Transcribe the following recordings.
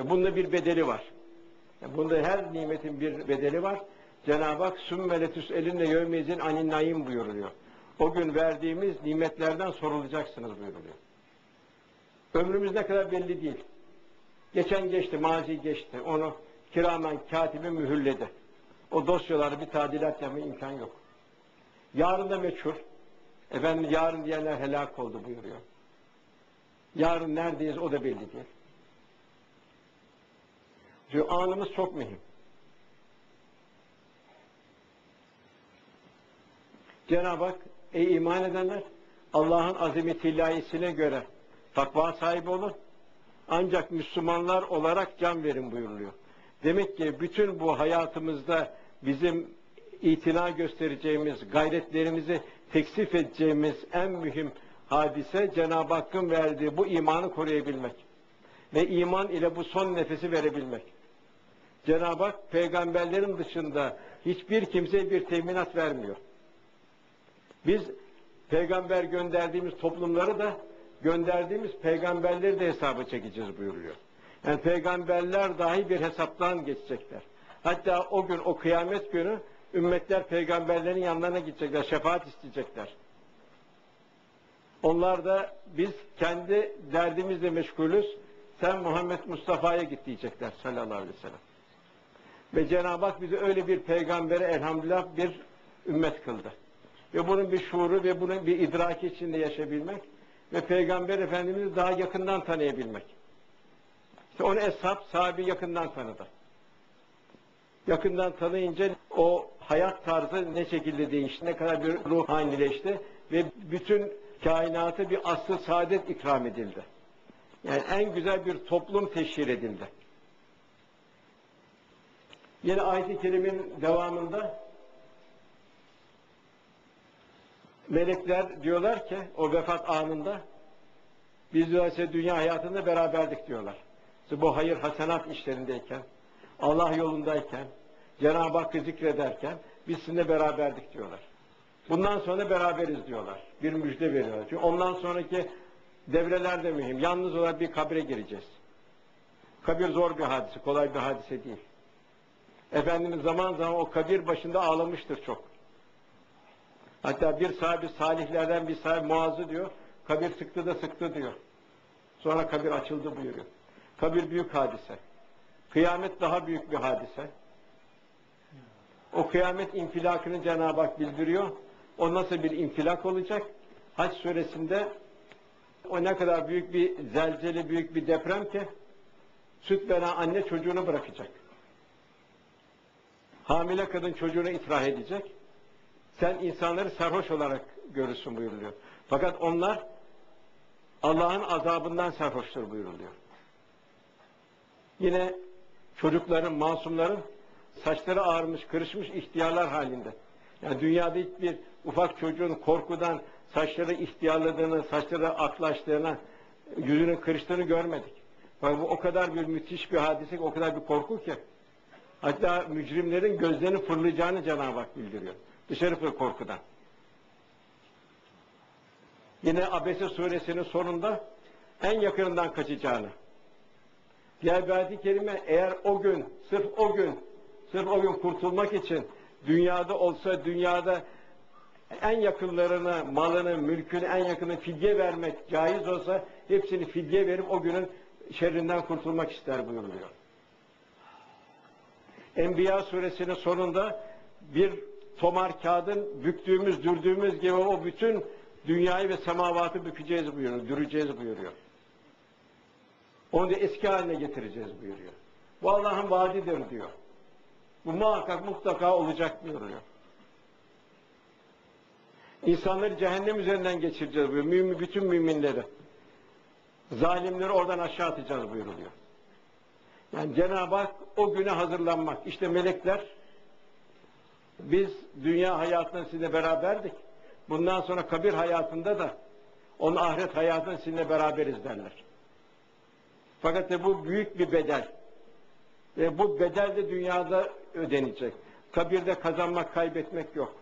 Ve bunda bir bedeli var. Yani bunda her nimetin bir bedeli var. Cenab-ı Hak sümmeletüs elinle yevmezin anin naim buyuruluyor. O gün verdiğimiz nimetlerden sorulacaksınız buyuruluyor. Ömrümüz ne kadar belli değil. Geçen geçti, mazi geçti. Onu kiramen katibi mühürledi. O dosyaları bir tadilat yapma imkan yok. Yarın da meçhul. Efendim yarın diyenler helak oldu buyuruyor. Yarın neredeyiz o da belli değil. Çünkü anımız çok mühim. Cenab-ı Hak ey iman edenler Allah'ın azimeti ilahisine göre takva sahibi olun. Ancak Müslümanlar olarak can verin buyuruluyor. Demek ki bütün bu hayatımızda bizim itina göstereceğimiz, gayretlerimizi teksif edeceğimiz en mühim hadise Cenab-ı Hakk'ın verdiği bu imanı koruyabilmek. Ve iman ile bu son nefesi verebilmek. Cenab-ı Hak peygamberlerin dışında hiçbir kimseye bir teminat vermiyor. Biz peygamber gönderdiğimiz toplumları da gönderdiğimiz peygamberleri de hesaba çekeceğiz buyuruyor. Yani peygamberler dahi bir hesaptan geçecekler. Hatta o gün, o kıyamet günü ümmetler peygamberlerin yanlarına gidecekler, şefaat isteyecekler. Onlar da biz kendi derdimizle meşgulüz, sen Muhammed Mustafa'ya git diyecekler sallallahu aleyhi ve sellem. Ve Cenab-ı Hak bizi öyle bir peygambere elhamdülillah bir ümmet kıldı. Ve bunun bir şuuru ve bunun bir idraki içinde yaşayabilmek ve Peygamber Efendimiz'i daha yakından tanıyabilmek. İşte onu Eshab, sahibi yakından tanıdı. Yakından tanıyınca o hayat tarzı ne şekilde değişti, ne kadar bir ruhanileşti ve bütün kainatı bir aslı saadet ikram edildi. Yani en güzel bir toplum teşhir edildi. Yine ayet-i kerimin devamında melekler diyorlar ki o vefat anında biz diyorlar dünya hayatında beraberdik diyorlar. İşte bu hayır hasenat işlerindeyken, Allah yolundayken, Cenab-ı Hakk'ı zikrederken biz sizinle beraberdik diyorlar. Bundan sonra beraberiz diyorlar. Bir müjde veriyorlar. Çünkü ondan sonraki devreler de mühim. Yalnız olarak bir kabre gireceğiz. Kabir zor bir hadise, kolay bir hadise değil. Efendimiz zaman zaman o kabir başında ağlamıştır çok. Hatta bir sahibi salihlerden bir sahibi muazı diyor, kabir sıktı da sıktı diyor. Sonra kabir açıldı buyuruyor. Kabir büyük hadise. Kıyamet daha büyük bir hadise. O kıyamet infilakını Cenab-ı Hak bildiriyor. O nasıl bir infilak olacak? Haç suresinde o ne kadar büyük bir zelzeli, büyük bir deprem ki süt veren anne çocuğunu bırakacak. Hamile kadın çocuğunu itiraf edecek. Sen insanları sarhoş olarak görürsün buyuruluyor. Fakat onlar Allah'ın azabından sarhoştur buyuruluyor. Yine çocukların, masumların saçları ağarmış, kırışmış ihtiyarlar halinde. Yani dünyada hiçbir ufak çocuğun korkudan saçları ihtiyarladığını, saçları aklaştığını, yüzünün kırıştığını görmedik. Fakat bu o kadar bir müthiş bir hadise, o kadar bir korku ki. Hatta mücrimlerin gözlerini fırlayacağını Cenab-ı Hak bildiriyor. Dışarı fır korkudan. Yine Abese suresinin sonunda en yakınından kaçacağını. Diğer bir ayet-i kerime eğer o gün, sırf o gün, sırf o gün kurtulmak için dünyada olsa dünyada en yakınlarını, malını, mülkünü en yakını fidye vermek caiz olsa hepsini fidye verip o günün şerrinden kurtulmak ister buyuruluyor. Enbiya suresinin sonunda bir tomar kağıdın büktüğümüz, dürdüğümüz gibi o bütün dünyayı ve semavatı bükeceğiz buyuruyor, düreceğiz buyuruyor. Onu da eski haline getireceğiz buyuruyor. Bu Allah'ın vaadidir diyor. Bu muhakkak mutlaka olacak buyuruyor. İnsanları cehennem üzerinden geçireceğiz buyuruyor. Mümin, bütün müminleri. Zalimleri oradan aşağı atacağız buyuruluyor. Yani Cenab-ı Hak o güne hazırlanmak. İşte melekler biz dünya hayatında sizinle beraberdik. Bundan sonra kabir hayatında da onun ahiret hayatında sizinle beraberiz derler. Fakat de bu büyük bir bedel. Ve bu bedel de dünyada ödenecek. Kabirde kazanmak, kaybetmek yok.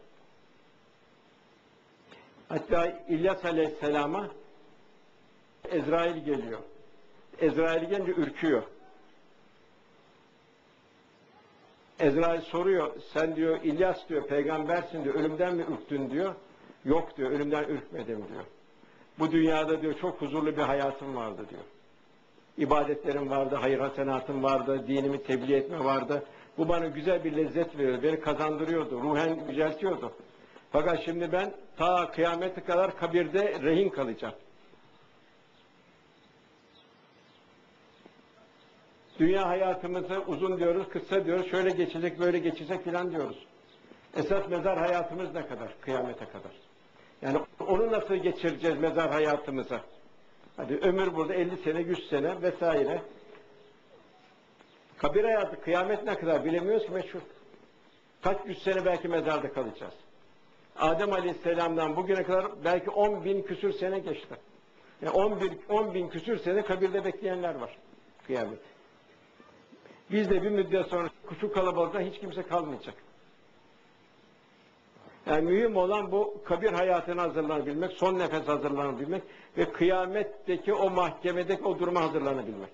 Hatta İlyas Aleyhisselam'a Ezrail geliyor. Ezrail gelince ürküyor. Ezrail soruyor, sen diyor İlyas diyor peygambersin diyor, ölümden mi ürktün diyor. Yok diyor, ölümden ürkmedim diyor. Bu dünyada diyor çok huzurlu bir hayatım vardı diyor. İbadetlerim vardı, hayır hasenatım vardı, dinimi tebliğ etme vardı. Bu bana güzel bir lezzet veriyordu, beni kazandırıyordu, ruhen yüceltiyordu. Fakat şimdi ben ta kıyamete kadar kabirde rehin kalacağım. Dünya hayatımızı uzun diyoruz, kısa diyoruz, şöyle geçecek, böyle geçecek filan diyoruz. Esas mezar hayatımız ne kadar? Kıyamete kadar. Yani onu nasıl geçireceğiz mezar hayatımıza? Hadi ömür burada 50 sene, 100 sene vesaire. Kabir hayatı, kıyamet ne kadar bilemiyoruz ki meşhur. Kaç yüz sene belki mezarda kalacağız. Adem Aleyhisselam'dan bugüne kadar belki 10 bin küsür sene geçti. Yani 10 bin, 10 bin küsür sene kabirde bekleyenler var kıyamet. Biz de bir müddet sonra şu kalabalıkta hiç kimse kalmayacak. Yani mühim olan bu kabir hayatına hazırlanabilmek, son nefes hazırlanabilmek ve kıyametteki o mahkemedeki o duruma hazırlanabilmek.